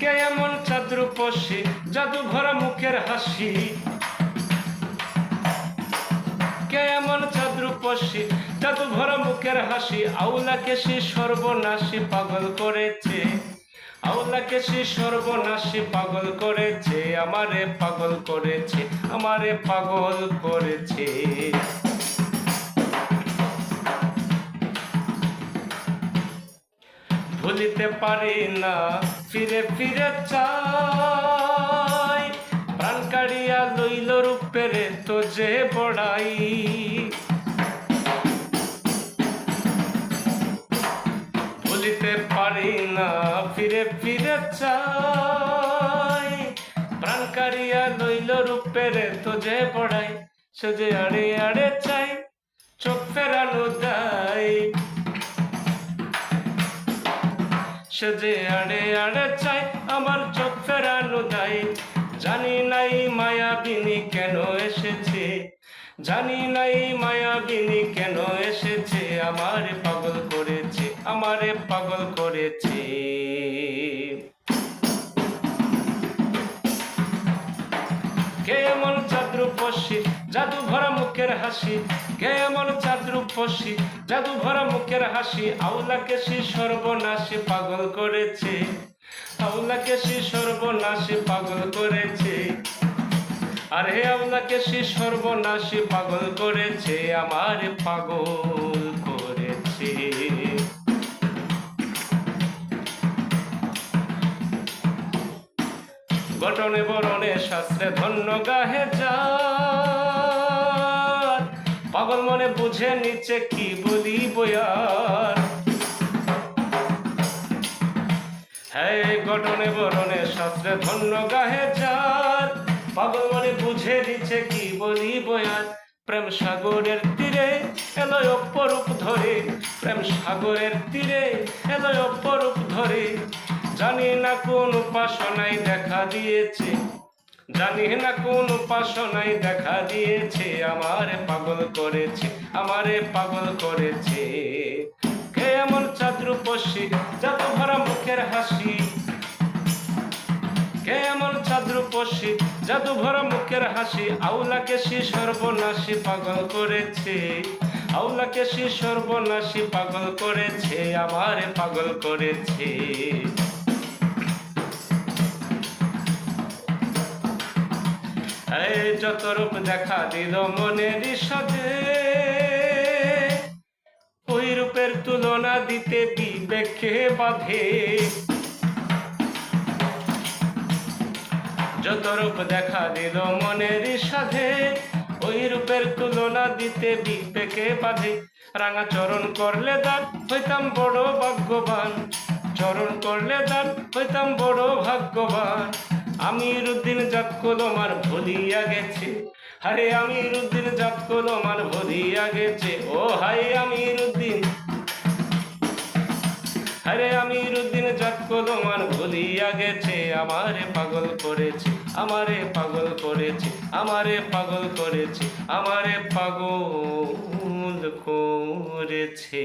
কে এমন চাদ্রুপসী জাদু ভরা মুখের হাসি। কে এমন চাদ্রুপসী জাদু ভরা মুখের হাসি। আউলাকে সে সর্বনাশী পাগল করেছে। আউলাকে সে সর্বনাশী পাগল করেছে। আমারে পাগল করেছে, আমারে পাগল করেছে। ভুলিতে পারি না। ফিরে ফিরে চাই। প্রাণ কাড়িয়া লইল রূপের তো যে বড়াই। ভুলিতে পারি না, ফিরে ফিরে চাই। প্রাণ কাড়িয়া লইল রূপের তো যে বড়াই। সে যে আড়ে আড়ে চাই। চোখ ফেরানো যায়। সে যে আড়ে আড়ে চাই আমার চোখ ফেরানো দায়। জানি নাই মায়াবিনী কেন এসেছে। জানি নাই মায়াবিনী কেন এসেছে। আমারে পাগল করেছে, আমারে পাগল করেছে। কে এমন চাদ্রুপসী জাদু ভরা মুখের হাসি কে এমন চাদ্রুপসী জাদু ভরা মুখের হাসি, আউলাকে সে সর্বনাশী পাগল করেছে। আউলাকে সে সর্বনাশী পাগল করেছে। আর হে আউলাকে সে সর্বনাশী পাগল করেছে, আমার পাগল করেছে। গঠনে বরণে শাস্ত্রে ধন্য গাহে যার পাগল মনে বুঝে নিচে কি বলি বয়ার হ্যাঁ গঠনে বরণে শাস্ত্রে ধন্য গাহে যার পাগল মনে বুঝে নিচে কি বলি বয়ার প্রেম সাগরের তীরে এলো অপরূপ ধরে। প্রেম সাগরের তীরে এলো অপরূপ ধরে। জানি না কোন উপাসনায় দেখা দিয়েছে জানি না কোন উপাসনায় দেখা দিয়েছে, আমারে পাগল করেছে, আমারে পাগল করেছে। কে এমন চাদ্রুপসী যত ভরা মুখের হাসি? কে এমন চাদ্রুপসী জাদু ভরা মুখের হাসি? আউলাকে সে সর্বনাশী পাগল করেছে, আউলাকে সে সর্বনাশী পাগল করেছে, আমারে পাগল করেছে। এই যত রূপ দেখা দিল মনের সাথে ওই রূপের তুলনা দিতে বিবেকে বাঁধে? যত রূপ দেখা দিল মনের সাধে ওই রূপের তুলনা দিতে বিবেকে বাঁধে? রাঙা চরণ করলে দান, হইতাম বড় ভাগ্যবান। চরণ করলে দান, হইতাম বড় ভাগ্যবান। আমির উদ্দিন জাত কলমার ভুলিয়া গেছে। আরে আমির উদ্দিন জাত কলমার ভুলিয়া গেছে। ও হাই আমির উদ্দিন আরে আমির উদ্দিন জাত কলমার ভুলিয়া গেছে। আমারে পাগল করেছে, আমারে পাগল করেছে, আমারে পাগল করেছে, আমারে পাগল করেছে।